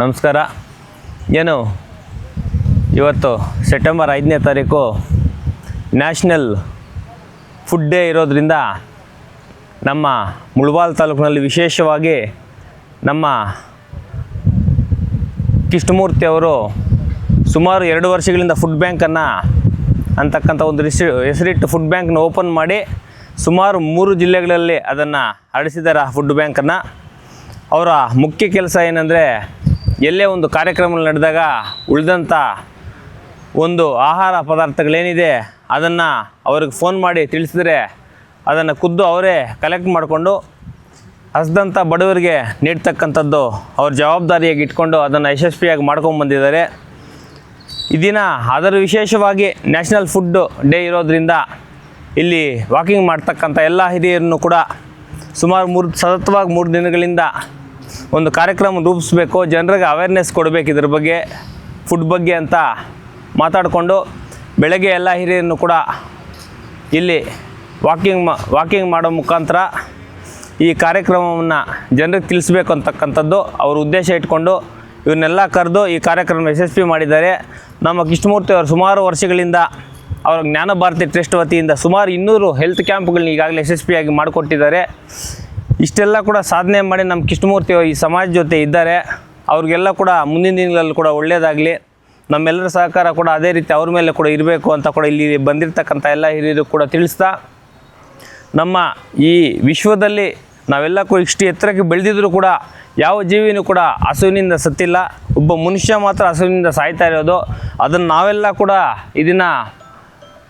ನಮಸ್ಕಾರ. ಏನು? ಇವತ್ತು ಸೆಪ್ಟೆಂಬರ್ ಐದನೇ ತಾರೀಕು ನ್ಯಾಷನಲ್ ಫುಡ್ ಡೇ ಇರೋದರಿಂದ ನಮ್ಮ ಮುಳಬಾಲ್ ತಾಲೂಕಿನಲ್ಲಿ ವಿಶೇಷವಾಗಿ ನಮ್ಮ ಕೃಷ್ಣಮೂರ್ತಿ ಅವರು ಸುಮಾರು ಎರಡು ವರ್ಷಗಳಿಂದ ಫುಡ್ ಬ್ಯಾಂಕನ್ನು ಅಂತಕ್ಕಂಥ ಒಂದು ರಿಸಿ ಹೆಸರಿಟ್ಟು ಫುಡ್ ಬ್ಯಾಂಕ್ನ ಓಪನ್ ಮಾಡಿ ಸುಮಾರು ಮೂರು ಜಿಲ್ಲೆಗಳಲ್ಲಿ ಅದನ್ನು ಹರಡಿಸಿದ್ದಾರೆ ಆ ಫುಡ್ ಬ್ಯಾಂಕನ್ನು ಅವರ ಮುಖ್ಯ ಕೆಲಸ ಏನಂದರೆ ಎಲ್ಲೇ ಒಂದು ಕಾರ್ಯಕ್ರಮ ನಡೆದಾಗ ಉಳಿದಂಥ ಒಂದು ಆಹಾರ ಪದಾರ್ಥಗಳೇನಿದೆ, ಅದನ್ನು ಅವ್ರಿಗೆ ಫೋನ್ ಮಾಡಿ ತಿಳಿಸಿದ್ರೆ ಅದನ್ನು ಖುದ್ದು ಅವರೇ ಕಲೆಕ್ಟ್ ಮಾಡಿಕೊಂಡು ಹಸ್ದಂಥ ಬಡವರಿಗೆ ನೀಡ್ತಕ್ಕಂಥದ್ದು ಅವ್ರ ಜವಾಬ್ದಾರಿಯಾಗಿ ಇಟ್ಕೊಂಡು ಅದನ್ನು ಯಶಸ್ವಿಯಾಗಿ ಮಾಡ್ಕೊಂಡು ಬಂದಿದ್ದಾರೆ. ದಿನ ಅದರ ವಿಶೇಷವಾಗಿ ನ್ಯಾಷನಲ್ ಫುಡ್ ಡೇ ಇರೋದ್ರಿಂದ ಇಲ್ಲಿ ವಾಕಿಂಗ್ ಮಾಡ್ತಕ್ಕಂಥ ಎಲ್ಲ ಹಿರಿಯರನ್ನು ಕೂಡ ಸುಮಾರು ಮೂರು, ಸತತವಾಗಿ ಮೂರು ದಿನಗಳಿಂದ ಒಂದು ಕಾರ್ಯಕ್ರಮ ರೂಪಿಸಬೇಕು, ಜನರಿಗೆ ಅವೇರ್ನೆಸ್ ಕೊಡಬೇಕು ಇದ್ರ ಬಗ್ಗೆ ಫುಡ್ ಬಗ್ಗೆ ಅಂತ ಮಾತಾಡಿಕೊಂಡು ಬೆಳಗ್ಗೆ ಎಲ್ಲ ಹಿರಿಯರನ್ನು ಕೂಡ ಇಲ್ಲಿ ವಾಕಿಂಗ್ ವಾಕಿಂಗ್ ಮಾಡೋ ಮುಖಾಂತರ ಈ ಕಾರ್ಯಕ್ರಮವನ್ನು ಜನರಿಗೆ ತಿಳಿಸ್ಬೇಕು ಅಂತಕ್ಕಂಥದ್ದು ಅವ್ರ ಉದ್ದೇಶ ಇಟ್ಕೊಂಡು ಇವನ್ನೆಲ್ಲ ಕರೆದು ಈ ಕಾರ್ಯಕ್ರಮ ಯಶಸ್ವಿ ಮಾಡಿದ್ದಾರೆ. ನಮ್ಮ ಕೃಷ್ಣಮೂರ್ತಿ ಅವರು ಸುಮಾರು ವರ್ಷಗಳಿಂದ ಅವರ ಜ್ಞಾನ ಭಾರತಿ ಟ್ರಸ್ಟ್ ವತಿಯಿಂದ ಸುಮಾರು ಇನ್ನೂರು ಹೆಲ್ತ್ ಕ್ಯಾಂಪ್ಗಳನ್ನ ಈಗಾಗಲೇ ಯಶಸ್ವಿಯಾಗಿ ಮಾಡಿಕೊಟ್ಟಿದ್ದಾರೆ. ಇಷ್ಟೆಲ್ಲ ಕೂಡ ಸಾಧನೆ ಮಾಡಿ ನಮ್ಮ ಕೃಷ್ಣಮೂರ್ತಿ ಈ ಸಮಾಜ ಜೊತೆ ಇದ್ದಾರೆ. ಅವ್ರಿಗೆಲ್ಲ ಕೂಡ ಮುಂದಿನ ದಿನಗಳಲ್ಲಿ ಕೂಡ ಒಳ್ಳೆಯದಾಗಲಿ ನಮ್ಮೆಲ್ಲರ ಸಹಕಾರ ಕೂಡ ಅದೇ ರೀತಿ ಅವ್ರ ಮೇಲೆ ಕೂಡ ಇರಬೇಕು ಅಂತ ಕೂಡ ಇಲ್ಲಿ ಬಂದಿರತಕ್ಕಂಥ ಎಲ್ಲ ಹಿರಿಯರು ಕೂಡ ತಿಳಿಸ್ತಾ. ನಮ್ಮ ಈ ವಿಶ್ವದಲ್ಲಿ ನಾವೆಲ್ಲ ಕೂಡ ಇಷ್ಟು ಎತ್ತರಕ್ಕೆ ಬೆಳೆದಿದ್ರು ಕೂಡ ಯಾವ ಜೀವಿನೂ ಕೂಡ ಹಸುವಿನಿಂದ ಸತ್ತಿಲ್ಲ. ಒಬ್ಬ ಮನುಷ್ಯ ಮಾತ್ರ ಹಸುವಿನಿಂದ ಸಾಯ್ತಾ ಇರೋದು. ಅದನ್ನು ನಾವೆಲ್ಲ ಕೂಡ ಇದನ್ನು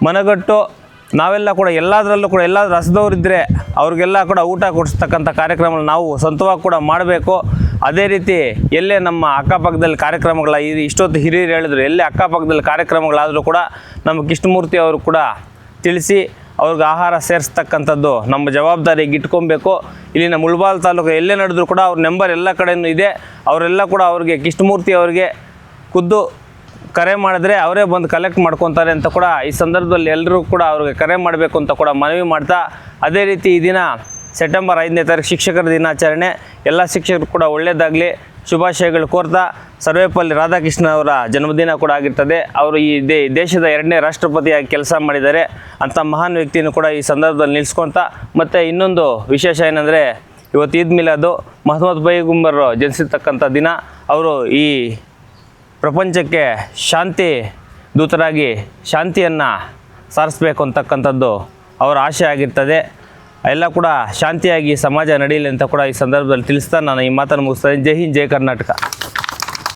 ಮನಗಟ್ಟು ನಾವೆಲ್ಲ ಕೂಡ ಎಲ್ಲದರಲ್ಲೂ ಕೂಡ ಎಲ್ಲ ರಸದವರಿದ್ದರೆ ಅವ್ರಿಗೆಲ್ಲ ಕೂಡ ಊಟ ಕೊಡಿಸ್ತಕ್ಕಂಥ ಕಾರ್ಯಕ್ರಮ ನಾವು ಸ್ವಂತವಾಗಿ ಕೂಡ ಮಾಡಬೇಕು. ಅದೇ ರೀತಿ ಎಲ್ಲೇ ನಮ್ಮ ಅಕ್ಕಪಕ್ಕದಲ್ಲಿ ಕಾರ್ಯಕ್ರಮಗಳ ಇಷ್ಟೊತ್ತು ಹಿರಿಯರು ಹೇಳಿದ್ರು, ಎಲ್ಲೇ ಅಕ್ಕಪಕ್ಕದಲ್ಲಿ ಕಾರ್ಯಕ್ರಮಗಳಾದರೂ ಕೂಡ ನಮ್ಮ ಕೃಷ್ಣಮೂರ್ತಿ ಅವರು ಕೂಡ ತಿಳಿಸಿ ಅವ್ರಿಗೆ ಆಹಾರ ಸೇರಿಸ್ತಕ್ಕಂಥದ್ದು ನಮ್ಮ ಜವಾಬ್ದಾರಿಗೆ ಇಟ್ಕೊಬೇಕು. ಇಲ್ಲಿನ ಮುಳ್ಬಾಲ್ ತಾಲೂಕು ಎಲ್ಲೇ ನಡೆದ್ರು ಕೂಡ ಅವ್ರ ನಂಬರ್ ಎಲ್ಲ ಕಡೆಯೂ ಇದೆ. ಅವರೆಲ್ಲ ಕೂಡ ಅವ್ರಿಗೆ ಕೃಷ್ಣಮೂರ್ತಿ ಅವರಿಗೆ ಖುದ್ದು ಕರೆ ಮಾಡಿದ್ರೆ ಅವರೇ ಬಂದು ಕಲೆಕ್ಟ್ ಮಾಡ್ಕೊತಾರೆ ಅಂತ ಕೂಡ ಈ ಸಂದರ್ಭದಲ್ಲಿ ಎಲ್ಲರೂ ಕೂಡ ಅವ್ರಿಗೆ ಕರೆ ಮಾಡಬೇಕು ಅಂತ ಕೂಡ ಮನವಿ ಮಾಡ್ತಾ, ಅದೇ ರೀತಿ ಈ ದಿನ ಸೆಪ್ಟೆಂಬರ್ ಐದನೇ ತಾರೀಕು ಶಿಕ್ಷಕರ ದಿನಾಚರಣೆ. ಎಲ್ಲ ಶಿಕ್ಷಕರು ಕೂಡ ಒಳ್ಳೆಯದಾಗಲಿ ಶುಭಾಶಯಗಳು ಕೋರ್ತಾ, ಸರ್ವೇಪಲ್ಲಿ ರಾಧಾಕೃಷ್ಣ ಅವರ ಜನ್ಮದಿನ ಕೂಡ ಆಗಿರ್ತದೆ. ಅವರು ಈ ದೇಶದ ಎರಡನೇ ರಾಷ್ಟ್ರಪತಿಯಾಗಿ ಕೆಲಸ ಮಾಡಿದ್ದಾರೆ. ಅಂಥ ಮಹಾನ್ ವ್ಯಕ್ತಿಯನ್ನು ಕೂಡ ಈ ಸಂದರ್ಭದಲ್ಲಿ ನಿಲ್ಲಿಸ್ಕೊತಾ, ಮತ್ತು ಇನ್ನೊಂದು ವಿಶೇಷ ಏನಂದರೆ, ಇವತ್ತು ಈದ್ ಮಿಲಾದು ಮಹಮ್ಮದ್ ಬೈಗುಂಬರ್ ಜನಿಸಿರ್ತಕ್ಕಂಥ ದಿನ. ಅವರು ಈ ಪ್ರಪಂಚಕ್ಕೆ ಶಾಂತಿ ದೂತರಾಗಿ ಶಾಂತಿಯನ್ನು ಸಾರಿಸ್ಬೇಕು ಅಂತಕ್ಕಂಥದ್ದು ಅವರ ಆಶೆ ಆಗಿರ್ತದೆ. ಎಲ್ಲ ಕೂಡ ಶಾಂತಿಯಾಗಿ ಸಮಾಜ ನಡೀಲಿ ಅಂತ ಕೂಡ ಈ ಸಂದರ್ಭದಲ್ಲಿ ತಿಳಿಸ್ತಾ ನಾನು ಈ ಮಾತನ್ನು ಮುಗಿಸ್ತೇನೆ ಜೈ ಹಿಂದ್, ಜೈ ಕರ್ನಾಟಕ.